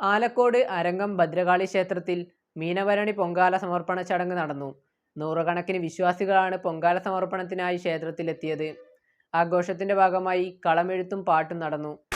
ആലക്കോട് അരങ്ങം ഭദ്രകാളി ക്ഷേത്രത്തിൽ മീനവരണി പൊങ്കാല സമർപ്പണ ചടങ്ങ് നടന്നു. നൂറുകണക്കിന് വിശ്വാസികളാണ് പൊങ്കാല സമർപ്പണത്തിനായി ക്ഷേത്രത്തിലെത്തിയത്. ആഘോഷത്തിന്റെ ഭാഗമായി കളമെഴുത്തും പാട്ടും നടന്നു.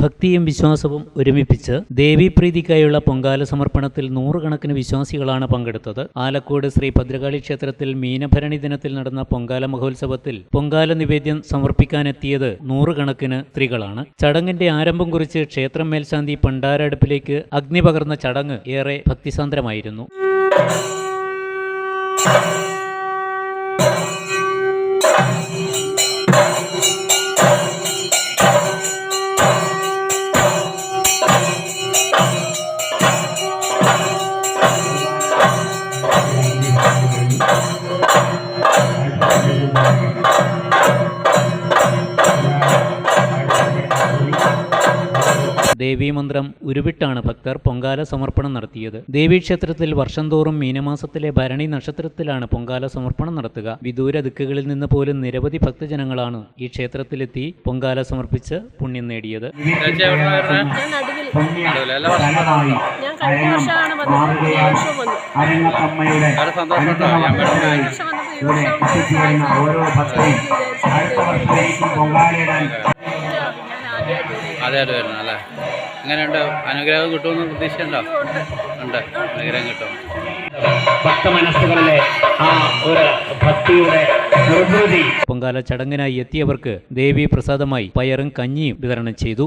ഭക്തിയും വിശ്വാസവും ഒരുമിപ്പിച്ച് ദേവീപ്രീതിക്കായുള്ള പൊങ്കാല സമർപ്പണത്തിൽ നൂറുകണക്കിന് വിശ്വാസികളാണ് പങ്കെടുത്തത്. ആലക്കോട് ശ്രീ ഭദ്രകാളി ക്ഷേത്രത്തിൽ മീനഭരണി ദിനത്തിൽ നടന്ന പൊങ്കാല മഹോത്സവത്തിൽ പൊങ്കാല നിവേദ്യം സമർപ്പിക്കാനെത്തിയത് നൂറുകണക്കിന് സ്ത്രീകളാണ്. ചടങ്ങിന്റെ ആരംഭം കുറിച്ച് ക്ഷേത്രം മേൽശാന്തി പണ്ടാരടുപ്പിലേക്ക് അഗ്നി പകർന്ന ചടങ്ങ് ഏറെ ഭക്തിസാന്ദ്രമായിരുന്നു. ദേവീമന്ത്രം ഉരുവിട്ടാണ് ഭക്തർ പൊങ്കാല സമർപ്പണം നടത്തിയത്. ദേവീക്ഷേത്രത്തിൽ വർഷം തോറും മീനമാസത്തിലെ ഭരണി നക്ഷത്രത്തിലാണ് പൊങ്കാല സമർപ്പണം നടത്തുക. വിദൂര ദിക്കുകളിൽ നിന്ന് പോലും നിരവധി ഭക്തജനങ്ങളാണ് ഈ ക്ഷേത്രത്തിലെത്തി പൊങ്കാല സമർപ്പിച്ച് പുണ്യം നേടിയത്. ഓരോ ഭക്തരും അടുത്ത വർഷത്തേക്കും പൊങ്കാലയിടാൻ ആദ്യമായിട്ട് വരണം അല്ലേ എങ്ങനെയുണ്ട്? അനുഗ്രഹം കിട്ടുമെന്ന് പ്രതീക്ഷയുണ്ടോ ഉണ്ട്. അനുഗ്രഹം കിട്ടും. ഭക്തമനസ്സുകളിലെ ആ ഒരു ഭക്തിയുടെ നിർവൃതി. പൊങ്കാല ചടങ്ങിനായി എത്തിയവർക്ക് ദേവി പ്രസാദമായി പയറും കഞ്ഞിയും വിതരണം ചെയ്തു.